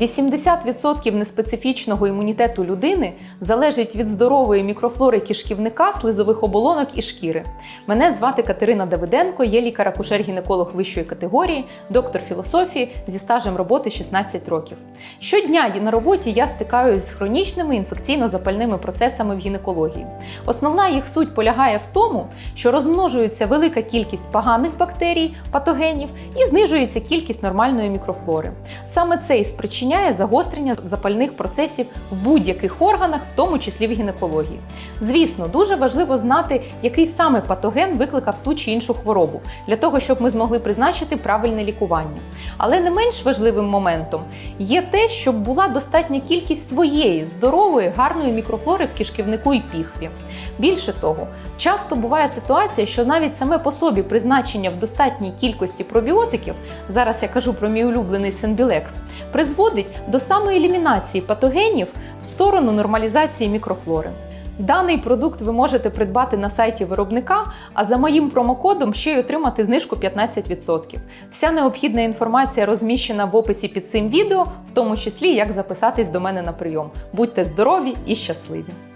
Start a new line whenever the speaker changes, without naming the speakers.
80% неспецифічного імунітету людини залежить від здорової мікрофлори кишківника, слизових оболонок і шкіри. Мене звати Катерина Давиденко, є лікар-акушер-гінеколог вищої категорії, доктор філософії зі стажем роботи 16 років. Щодня на роботі я стикаюсь з хронічними інфекційно-запальними процесами в гінекології. Основна їх суть полягає в тому, що розмножується велика кількість поганих бактерій, патогенів і знижується кількість нормальної мікрофлори. Саме це і спричиняє загострення запальних процесів в будь-яких органах, в тому числі в гінекології. Звісно, дуже важливо знати, який саме патоген викликав ту чи іншу хворобу, для того, щоб ми змогли призначити правильне лікування. Але не менш важливим моментом є те, щоб була достатня кількість своєї здорової, гарної мікрофлори в кишківнику і піхві. Більше того, часто буває ситуація, що навіть саме по собі призначення в достатній кількості пробіотиків, зараз я кажу про мій улюблений Сенбілекс, призводить до самоелімінації патогенів в сторону нормалізації мікрофлори. Даний продукт ви можете придбати на сайті виробника, а за моїм промокодом ще й отримати знижку 15%. Вся необхідна інформація розміщена в описі під цим відео, в тому числі як записатись до мене на прийом. Будьте здорові і щасливі!